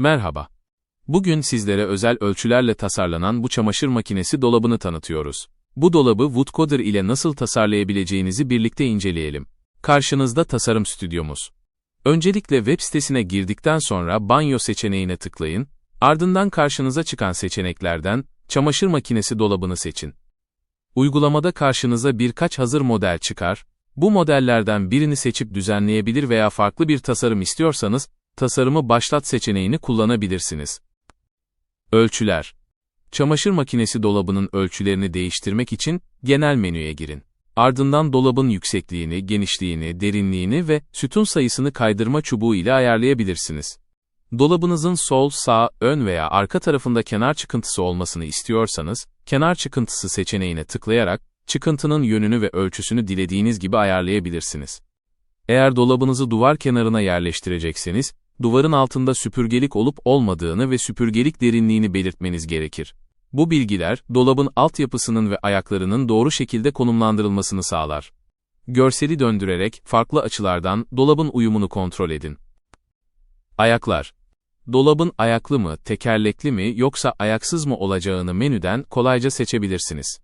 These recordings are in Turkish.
Merhaba. Bugün sizlere özel ölçülerle tasarlanan bu çamaşır makinesi dolabını tanıtıyoruz. Bu dolabı Woodcoder ile nasıl tasarlayabileceğinizi birlikte inceleyelim. Karşınızda tasarım stüdyomuz. Öncelikle web sitesine girdikten sonra banyo seçeneğine tıklayın, ardından karşınıza çıkan seçeneklerden çamaşır makinesi dolabını seçin. Uygulamada karşınıza birkaç hazır model çıkar, bu modellerden birini seçip düzenleyebilir veya farklı bir tasarım istiyorsanız, tasarımı başlat seçeneğini kullanabilirsiniz. Ölçüler. Çamaşır makinesi dolabının ölçülerini değiştirmek için genel menüye girin. Ardından dolabın yüksekliğini, genişliğini, derinliğini ve sütun sayısını kaydırma çubuğu ile ayarlayabilirsiniz. Dolabınızın sol, sağ, ön veya arka tarafında kenar çıkıntısı olmasını istiyorsanız, kenar çıkıntısı seçeneğine tıklayarak çıkıntının yönünü ve ölçüsünü dilediğiniz gibi ayarlayabilirsiniz. Eğer dolabınızı duvar kenarına yerleştirecekseniz, duvarın altında süpürgelik olup olmadığını ve süpürgelik derinliğini belirtmeniz gerekir. Bu bilgiler, dolabın altyapısının ve ayaklarının doğru şekilde konumlandırılmasını sağlar. Görseli döndürerek, farklı açılardan, dolabın uyumunu kontrol edin. Ayaklar. Dolabın ayaklı mı, tekerlekli mi yoksa ayaksız mı olacağını menüden kolayca seçebilirsiniz.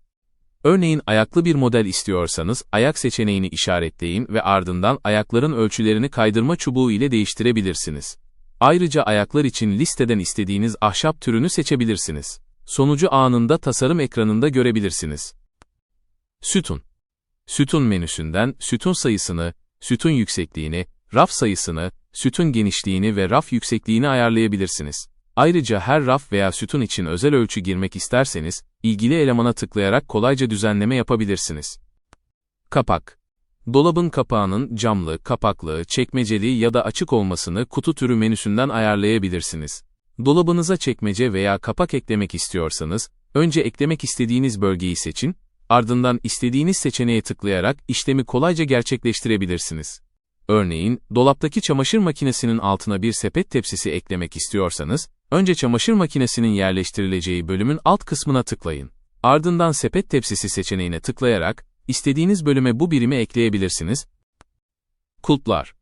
Örneğin ayaklı bir model istiyorsanız, ayak seçeneğini işaretleyin ve ardından ayakların ölçülerini kaydırma çubuğu ile değiştirebilirsiniz. Ayrıca ayaklar için listeden istediğiniz ahşap türünü seçebilirsiniz. Sonucu anında tasarım ekranında görebilirsiniz. Sütun. Sütun menüsünden sütun sayısını, sütun yüksekliğini, raf sayısını, sütun genişliğini ve raf yüksekliğini ayarlayabilirsiniz. Ayrıca her raf veya sütun için özel ölçü girmek isterseniz, ilgili elemana tıklayarak kolayca düzenleme yapabilirsiniz. Kapak. Dolabın kapağının camlı, kapaklı, çekmeceli ya da açık olmasını kutu türü menüsünden ayarlayabilirsiniz. Dolabınıza çekmece veya kapak eklemek istiyorsanız, önce eklemek istediğiniz bölgeyi seçin, ardından istediğiniz seçeneğe tıklayarak işlemi kolayca gerçekleştirebilirsiniz. Örneğin, dolaptaki çamaşır makinesinin altına bir sepet tepsisi eklemek istiyorsanız, önce çamaşır makinesinin yerleştirileceği bölümün alt kısmına tıklayın. Ardından sepet tepsisi seçeneğine tıklayarak, istediğiniz bölüme bu birimi ekleyebilirsiniz. Kulplar.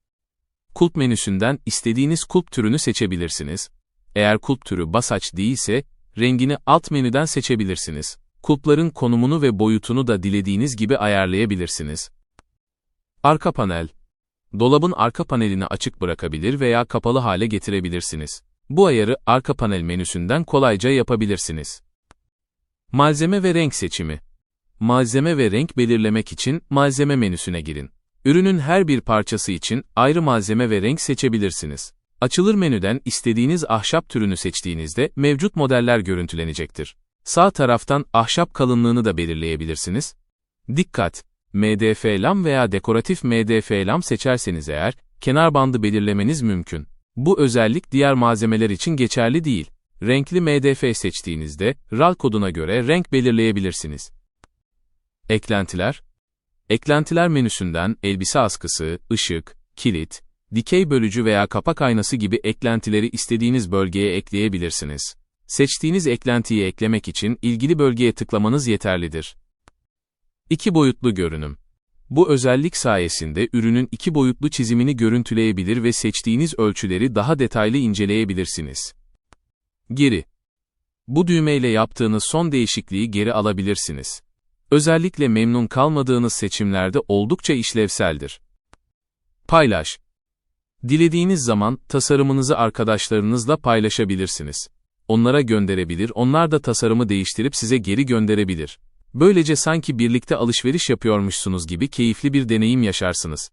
Kulp menüsünden istediğiniz kulp türünü seçebilirsiniz. Eğer kulp türü basaç değilse, rengini alt menüden seçebilirsiniz. Kulpların konumunu ve boyutunu da dilediğiniz gibi ayarlayabilirsiniz. Arka panel. Dolabın arka panelini açık bırakabilir veya kapalı hale getirebilirsiniz. Bu ayarı arka panel menüsünden kolayca yapabilirsiniz. Malzeme ve renk seçimi. Malzeme ve renk belirlemek için malzeme menüsüne girin. Ürünün her bir parçası için ayrı malzeme ve renk seçebilirsiniz. Açılır menüden istediğiniz ahşap türünü seçtiğinizde mevcut modeller görüntülenecektir. Sağ taraftan ahşap kalınlığını da belirleyebilirsiniz. Dikkat! MDF lam veya dekoratif MDF lam seçerseniz eğer, kenar bandı belirlemeniz mümkün. Bu özellik diğer malzemeler için geçerli değil. Renkli MDF seçtiğinizde, RAL koduna göre renk belirleyebilirsiniz. Eklentiler Eklentiler menüsünden elbise askısı, ışık, kilit, dikey bölücü veya kapak aynası gibi eklentileri istediğiniz bölgeye ekleyebilirsiniz. Seçtiğiniz eklentiyi eklemek için ilgili bölgeye tıklamanız yeterlidir. İki boyutlu görünüm. Bu özellik sayesinde ürünün iki boyutlu çizimini görüntüleyebilir ve seçtiğiniz ölçüleri daha detaylı inceleyebilirsiniz. Geri. Bu düğmeyle yaptığınız son değişikliği geri alabilirsiniz. Özellikle memnun kalmadığınız seçimlerde oldukça işlevseldir. Paylaş. Dilediğiniz zaman tasarımınızı arkadaşlarınızla paylaşabilirsiniz. Onlara gönderebilir, onlar da tasarımı değiştirip size geri gönderebilir. Böylece sanki birlikte alışveriş yapıyormuşsunuz gibi keyifli bir deneyim yaşarsınız.